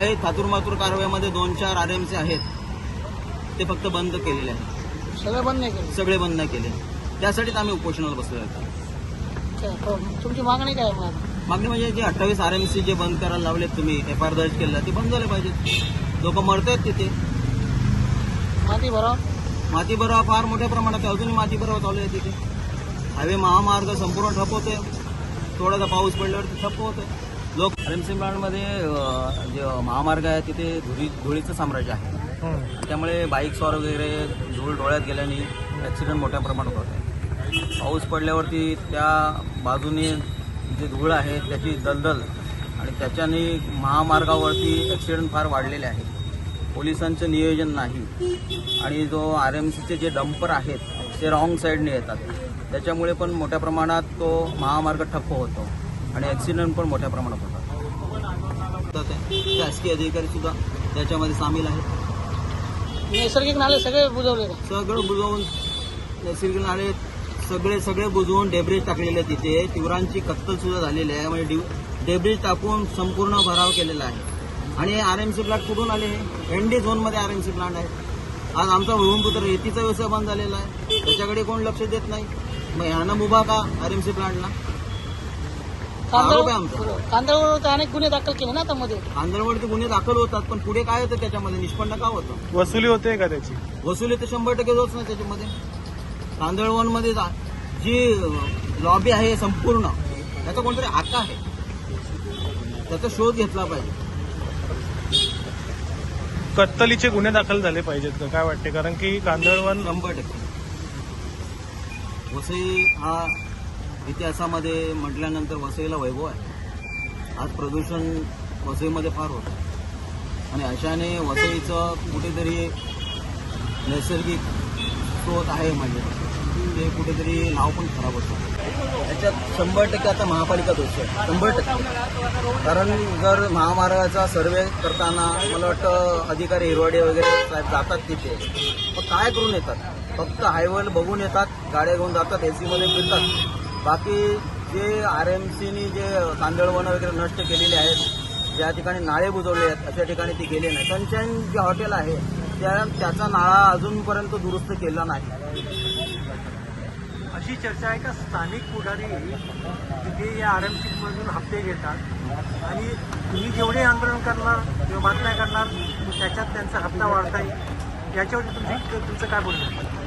हे थातूर मातूर कारवाईमध्ये दोन चार आर एम सी आहेत. ते फक्त बंद केलेले आहेत. सगळं बंद नाही केलं? सगळे बंद केले. त्यासाठीच आम्ही उपोषणाला बसलो आहे काय, हो. तुमची मागणी काय? मागणी म्हणजे जे अठ्ठावीस आर एम सी जे बंद करायला लावलेत तुम्ही एफ आर दर्ज केलेला ते बंद झाले पाहिजेत. लोक मरत आहेत तिथे. माती भराव. माती भरावा फार मोठ्या प्रमाणात आहे. अजूनही माती भरावा चालू आहे तिथे. हायवे महामार्ग संपूर्ण ठप होते थोडासा पाऊस पडल्यावरती ठप्प होते लोक प्लांटमध्ये जे महामार्ग आहे तिथे धुळी धुळीचं साम्राज्य आहे. त्यामुळे बाईक स्वार वगैरे धूळ डोळ्यात गेल्याने ॲक्सिडेंट मोठ्या प्रमाणात होत आहे. पाऊस पडल्यावरती त्या बाजूने जे धूळ आहे त्याची दलदल आणि त्याच्याने महामार्गावरती ॲक्सिडेंट फार वाढलेले आहेत पोलिसांचं नियोजन नाही. आणि जो आर एम सीचे जे डंपर आहेत ते रॉंग साईडने येतात. त्याच्यामुळे पण मोठ्या प्रमाणात तो महामार्ग ठप्प होतो. आणि ॲक्सिडेंट पण मोठ्या प्रमाणात होतात. शासकीय अधिकारी सुद्धा त्याच्यामध्ये सामील आहेत. नैसर्गिक नाले सगळे बुजवले? सगळं बुजवून नैसर्गिक नाले सगळे सगळे बुजवून डेब्रिज टाकलेले आहेत तिथे तिवरांची कत्तल सुद्धा झालेली आहे. म्हणजे डेब्रिज टाकून संपूर्ण भराव केलेला आहे. आणि आर एम सी प्लांट कुठून आले हे? एन डी झोनमध्ये आर एम सी प्लांट आहे. आज आमचा भूमिपुत्र रेतीचा व्यवसाय बंद झालेला आहे. त्याच्याकडे कोण लक्ष देत नाही? मग ह्यानं उभा का आर एम सी प्लांटला तर अनेक गुन्हे दाखल केले ना आता मध्ये आंध्रवरती गुन्हे दाखल होतात पण पुढे काय होतं त्याच्यामध्ये? निष्पन्न का होतं? वसुली होते का त्याची? वसुली तर शंभर टक्के होत नाही त्याच्यामध्ये. तांदळवनमध्ये जा- जी लॉबी आहे संपूर्ण त्याचा कोणतरी हक्क आहे. त्याचा शोध घेतला पाहिजे. कत्तलीचे गुन्हे दाखल झाले पाहिजेत का? काय वाटते? कारण की कांदळवन शंभर टक्के. वसई हा इतिहासामध्ये म्हटल्यानंतर वसईला वैभव आहे. आज प्रदूषण वसईमध्ये फार होतं. आणि अशाने वसईचं कुठेतरी नैसर्गिक स्रोत आहे म्हणजे. ते कुठेतरी नाव पण खराब होतं त्याच्यात शंभर टक्के आता महापालिका दोष आहे. शंभर टक्के. कारण जर महामार्गाचा सर्वे करताना मला वाटतं अधिकारी हिरवाडे वगैरे साहेब जातात तिथे. मग काय करून येतात? फक्त हायवेल बघून येतात गाड्या घेऊन जातात ए सीमध्ये फिरतात. बाकी जे आर एम सीनी जे तांदळवनं वगैरे नष्ट केलेले आहेत ज्या ठिकाणी नाळे बुजवले आहेत अशा ठिकाणी ती गेले नाही. सनशाईन जे हॉटेल आहे त्या त्याचा नाळा अजूनपर्यंत दुरुस्त केला नाही. अशी चर्चा आहे का स्थानिक पुढारी तिथे या आर एम हप्ते घेतात आणि तुम्ही जेवढे आंदोलन करणार किंवा बातम्या करणार त्याच्यात त्यांचा हप्ता वाढता येईल. याच्यावरती तुमची तुमचं काय बोलणं